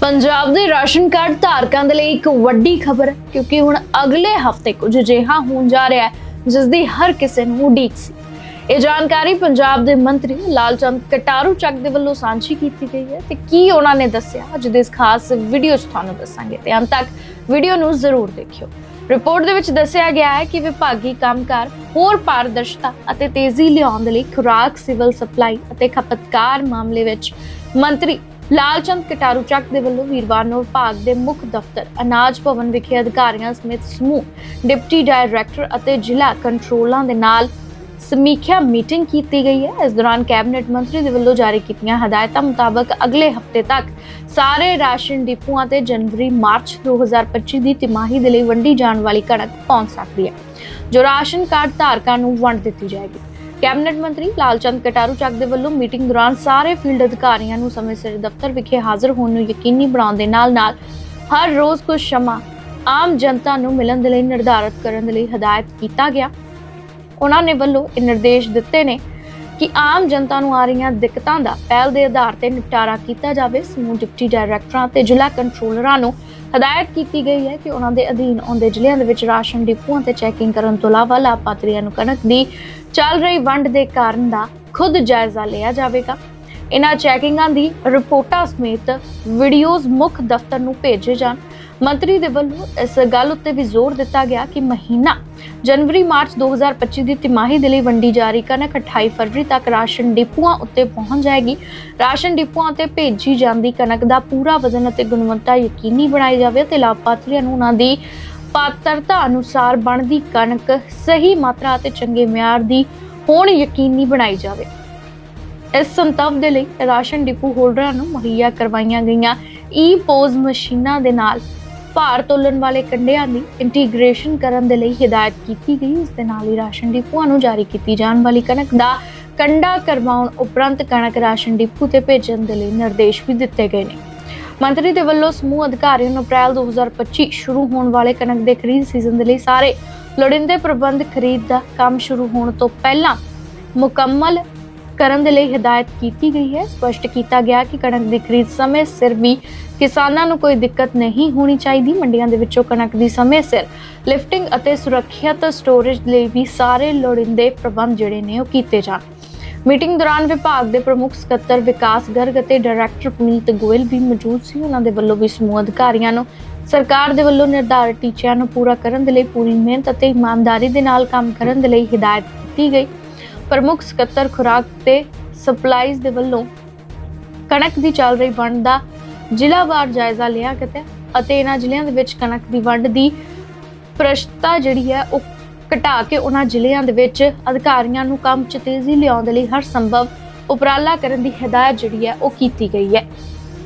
ਪੰਜਾਬ ਦੇ ration card ਧਾਰਕਾਂ ਦੇ ਲਈ ਇੱਕ ਵੱਡੀ ਖਬਰ ਹੈ, ਕਿਉਂਕਿ ਹੁਣ ਅਗਲੇ ਹਫ਼ਤੇ ਕੁਝ ਅਜਿਹਾ ਹੋਣ ਜਾ ਰਿਹਾ ਹੈ ਜਿਸ ਦੀ ਹਰ ਕਿਸੇ ਨੂੰ ਉਡੀਕ ਸੀ। ਇਹ ਜਾਣਕਾਰੀ ਪੰਜਾਬ ਦੇ ਮੰਤਰੀ ਲਾਲਚੰਦ ਕਟਾਰੂ ਚੱਕ ਦੇ ਵੱਲੋਂ ਸਾਂਝੀ ਕੀਤੀ ਗਈ ਹੈ ਤੇ ਕੀ ਉਹਨਾਂ ਨੇ ਦੱਸਿਆ, ਅੱਜ ਦੇ ਇਸ ਖਾਸ ਵੀਡੀਓ 'ਚ ਤੁਹਾਨੂੰ ਦੱਸਾਂਗੇ ਤੇ ਅੰਤ ਤੱਕ ਵੀਡੀਓ ਨੂੰ ਜ਼ਰੂਰ ਦੇਖਿਓ। ਰਿਪੋਰਟ ਦੇ ਵਿੱਚ ਦੱਸਿਆ ਗਿਆ ਹੈ ਕਿ ਵਿਭਾਗੀ ਕੰਮਕਾਰ, ਹੋਰ ਪਾਰਦਰਸ਼ਤਾ ਅਤੇ ਤੇਜ਼ੀ ਲਿਆਉਣ ਦੇ ਲਈ ਖੁਰਾਕ, ਸਿਵਲ ਸਪਲਾਈ ਅਤੇ ਖਪਤਕਾਰ ਮਾਮਲੇ ਵਿੱਚ ਮੰਤਰੀ ਲਾਲਚੰਦ ਕਟਾਰੂ ਚੱਕ ਦੇ ਵੱਲੋਂ ਵੀਰਵਾਰ ਨੂੰ ਵਿਭਾਗ ਦੇ ਮੁੱਖ ਦਫ਼ਤਰ ਅਨਾਜ ਭਵਨ ਵਿਖੇ ਅਧਿਕਾਰੀਆਂ ਸਮੇਤ ਸਮੂਹ, ਡਿਪਟੀ ਡਾਇਰੈਕਟਰ ਅਤੇ ਜ਼ਿਲ੍ਹਾ ਕੰਟਰੋਲਾਂ ਦੇ ਨਾਲ ਸਮੀਖਿਆ ਮੀਟਿੰਗ ਕੀਤੀ ਗਈ ਹੈ। ਇਸ ਦੌਰਾਨ ਕੈਬਨਿਟ ਮੰਤਰੀ ਦੇ ਵੱਲੋਂ ਜਾਰੀ ਕੀਤੀਆਂ ਹਦਾਇਤਾਂ ਮੁਤਾਬਕ ਅਗਲੇ ਹਫ਼ਤੇ ਤੱਕ ਸਾਰੇ ਰਾਸ਼ਨ ਡਿਪੂਆਂ ਤੇ ਜਨਵਰੀ, ਮਾਰਚ 2025 ਦੀ ਤਿਮਾਹੀ ਦੇ ਲਈ ਵੰਡੀ ਜਾਣ ਵਾਲੀ ਕਣਕ ਪਹੁੰਚ ਸਕਦੀ ਹੈ, ਜੋ ਰਾਸ਼ਨ ਕਾਰਡ ਧਾਰਕਾਂ ਨੂੰ ਵੰਡ ਦਿੱਤੀ ਜਾਏਗੀ। ਕੈਬਨਿਟ ਮੰਤਰੀ ਲਾਲਚੰਦ ਕਟਾਰੂ ਚੱਕ ਦੇ ਵੱਲੋਂ ਮੀਟਿੰਗ ਦੌਰਾਨ ਸਾਰੇ ਫੀਲਡ ਅਧਿਕਾਰੀਆਂ ਨੂੰ ਸਮੇਂ ਸਿਰ ਦਫ਼ਤਰ ਵਿਖੇ ਹਾਜ਼ਰ ਹੋਣ ਨੂੰ ਯਕੀਨੀ ਬਣਾਉਣ ਦੇ ਨਾਲ-ਨਾਲ ਹਰ ਰੋਜ਼ ਕੁਝ ਸਮਾਂ ਆਮ ਜਨਤਾ ਨੂੰ ਮਿਲਣ ਦੇ ਲਈ ਨਿਰਧਾਰਤ ਕਰਨ ਦੇ ਲਈ ਹਦਾਇਤ ਕੀਤਾ ਗਿਆ। ਉਹਨਾਂ ਨੇ ਵੱਲੋਂ ਇਹ ਨਿਰਦੇਸ਼ ਦਿੱਤੇ ਨੇ ਕਿ ਆਮ ਜਨਤਾ ਨੂੰ ਆ ਰਹੀਆਂ ਦਿੱਕਤਾਂ ਦਾ ਪਹਿਲ ਦੇ ਆਧਾਰ ਤੇ ਨਿਪਟਾਰਾ ਕੀਤਾ ਜਾਵੇ। ਸਮੂਹ ਡਿਪਟੀ ਡਾਇਰੈਕਟਰਾਂ ਤੇ ਜ਼ਿਲ੍ਹਾ ਕੰਟਰੋਲਰਾਂ ਨੂੰ ਹਦਾਇਤ ਕੀਤੀ ਗਈ ਹੈ ਕਿ ਉਹਨਾਂ ਦੇ ਅਧੀਨ ਆਉਂਦੇ ਜ਼ਿਲ੍ਹਿਆਂ ਦੇ ਵਿੱਚ ਰਾਸ਼ਨ ਡਿਪੂਆਂ ਤੇ ਚੈਕਿੰਗ ਕਰਨ ਤੋਂ ਇਲਾਵਾ ਲਾਭਪਾਤਰੀਆਂ ਨੂੰ ਕਣਕ ਦੀ ਚੱਲ ਰਹੀ ਵੰਡ ਦੇ ਕਾਰਨ ਦਾ ਖੁਦ ਜਾਇਜ਼ਾ ਲਿਆ ਜਾਵੇਗਾ। ਇਹਨਾਂ ਚੈਕਿੰਗਾਂ ਦੀ ਰਿਪੋਰਟਾਂ ਸਮੇਤ ਵੀਡੀਓਜ਼ ਮੁੱਖ ਦਫ਼ਤਰ ਨੂੰ ਭੇਜੇ ਜਾਣ। ਮੰਤਰੀ ਦੇ ਵੱਲੋਂ ਇਸ ਗੱਲ ਉੱਤੇ ਵੀ ਜ਼ੋਰ ਦਿੱਤਾ ਗਿਆ ਕਿ ਮਹੀਨਾ ਜਨਵਰੀ, ਮਾਰਚ 2025 ਦੀ ਤਿਮਾਹੀ ਦੇ ਲਈ ਵੰਡੀ ਜਾਰੀ ਕਣਕ 28 ਫਰਵਰੀ ਤੱਕ ਰਾਸ਼ਨ ਡਿਪੂਆਂ ਉੱਤੇ ਪਹੁੰਚ ਜਾਏਗੀ। ਰਾਸ਼ਨ ਡਿਪੂਆਂ ਤੇ ਭੇਜੀ ਜਾਂਦੀ ਕਣਕ ਦਾ ਪੂਰਾ ਵਜ਼ਨ ਅਤੇ ਗੁਣਵੱਤਾ ਯਕੀਨੀ ਬਣਾਈ ਜਾਵੇ ਤੇ ਲਾਭਪਾਤਰੀਆਂ ਨੂੰ ਉਹਨਾਂ ਦੀ ਪਾਤਰਤਾ ਅਨੁਸਾਰ ਬਣਦੀ ਕਣਕ ਸਹੀ ਮਾਤਰਾ ਅਤੇ ਚੰਗੇ ਮਿਆਰ ਦੀ ਹੋਣ ਯਕੀਨੀ ਬਣਾਈ ਜਾਵੇ। ਇਸ ਸੰਤਵ ਦੇ ਲਈ ਰਾਸ਼ਨ ਡਿਪੂ ਹੋਲਡਰਾਂ ਨੂੰ ਮੁਹੱਈਆ ਕਰਵਾਈਆਂ ਗਈਆਂ ਈ ਪੋਜ਼ ਮਸ਼ੀਨਾਂ ਦੇ ਨਾਲ ਭਾਰ ਤੋਲਣ ਵਾਲੇ ਕੰਡਿਆਂ ਦੀ ਇੰਟੀਗ੍ਰੇਸ਼ਨ ਕਰਨ ਦੇ ਲਈ ਹਦਾਇਤ ਕੀਤੀ ਗਈ। ਇਸ ਦੇ ਨਾਲ ਹੀ ਰਾਸ਼ਨ ਡਿਪੂਆਂ ਨੂੰ ਜਾਰੀ ਕੀਤੀ ਜਾਣ ਵਾਲੀ ਕਣਕ ਦਾ ਕੰਡਾ ਕਰਵਾਉਣ ਉਪਰੰਤ ਕਣਕ ਰਾਸ਼ਨ ਡਿਪੂ ਤੇ ਭੇਜਣ ਦੇ ਲਈ ਨਿਰਦੇਸ਼ ਵੀ ਦਿੱਤੇ ਗਏ ਨੇ। ਮੰਤਰੀ ਦੇ ਵੱਲੋਂ ਸਮੂਹ ਅਧਿਕਾਰੀਆਂ ਨੂੰ ਅਪ੍ਰੈਲ 2025 ਸ਼ੁਰੂ ਹੋਣ ਵਾਲੇ ਕਣਕ ਦੇ ਖਰੀਦ ਸੀਜ਼ਨ ਦੇ ਲਈ ਸਾਰੇ ਲੋੜੀਂਦੇ ਪ੍ਰਬੰਧ ਖਰੀਦ ਦਾ ਕੰਮ ਸ਼ੁਰੂ ਹੋਣ ਤੋਂ ਪਹਿਲਾਂ ਮੁਕੰਮਲ ਕਰਨ ਦੇ ਲਈ ਹਦਾਇਤ ਕੀਤੀ ਗਈ ਹੈ। ਸਪਸ਼ਟ ਕੀਤਾ ਗਿਆ ਕਿ ਕਣਕ ਦੀ ਖਰੀਦ ਸਮੇਂ ਸਿਰ ਵੀ ਕਿਸਾਨਾਂ ਨੂੰ ਕੋਈ ਦਿੱਕਤ ਨਹੀਂ ਹੋਣੀ ਚਾਹੀਦੀ। ਮੰਡੀਆਂ ਦੇ ਵਿੱਚੋਂ ਕਣਕ ਦੀ ਸਮੇਂ ਸਿਰ ਲਿਫਟਿੰਗ ਅਤੇ ਸੁਰੱਖਿਅਤ ਸਟੋਰੇਜ ਲਈ ਵੀ ਸਾਰੇ ਲੋੜੀਂਦੇ ਪ੍ਰਬੰਧ ਜਿਹੜੇ ਨੇ ਉਹ ਕੀਤੇ ਜਾਣ। ਮੀਟਿੰਗ ਦੌਰਾਨ ਵਿਭਾਗ ਦੇ ਪ੍ਰਮੁੱਖ ਸਕੱਤਰ ਵਿਕਾਸ ਗਰਗ ਅਤੇ ਡਾਇਰੈਕਟਰ ਪੁਨੀਤ ਗੋਇਲ ਵੀ ਮੌਜੂਦ ਸੀ। ਉਹਨਾਂ ਦੇ ਵੱਲੋਂ ਵੀ ਸਮੂਹ ਅਧਿਕਾਰੀਆਂ ਨੂੰ, ਸਰਕਾਰ ਦੇ ਵੱਲੋਂ ਨਿਰਧਾਰਿਤ ਟੀਚਿਆਂ ਨੂੰ ਪੂਰਾ ਕਰਨ ਦੇ ਲਈ ਪੂਰੀ ਮਿਹਨਤ ਅਤੇ ਇਮਾਨਦਾਰੀ ਦੇ ਨਾਲ ਕੰਮ ਕਰਨ ਦੇ ਲਈ ਹਦਾਇਤ ਕੀਤੀ ਗਈ। ਪ੍ਰਮੁੱਖ ਸਕੱਤਰ ਖੁਰਾਕ ਤੇ ਸਪਲਾਈਜ਼ ਦੇ ਵੱਲੋਂ ਕਣਕ ਦੀ ਚੱਲ ਰਹੀ ਵੰਡ ਦਾ ਜ਼ਿਲ੍ਹਾਵਾਰ ਜਾਇਜ਼ਾ ਲਿਆ ਗਿਆ ਅਤੇ ਇਹਨਾਂ ਜ਼ਿਲ੍ਹਿਆਂ ਦੇ ਵਿੱਚ ਕਣਕ ਦੀ ਵੰਡ ਦੀ ਪ੍ਰਸ਼ਤਾ ਜਿਹੜੀ ਹੈ ਉਹ ਘਟਾ ਕੇ ਉਹਨਾਂ ਜ਼ਿਲ੍ਹਿਆਂ ਦੇ ਵਿੱਚ ਅਧਿਕਾਰੀਆਂ ਨੂੰ ਕੰਮ 'ਚ ਤੇਜ਼ੀ ਲਿਆਉਣ ਦੇ ਲਈ ਹਰ ਸੰਭਵ ਉਪਰਾਲਾ ਕਰਨ ਦੀ ਹਦਾਇਤ ਜਿਹੜੀ ਹੈ ਉਹ ਕੀਤੀ ਗਈ ਹੈ।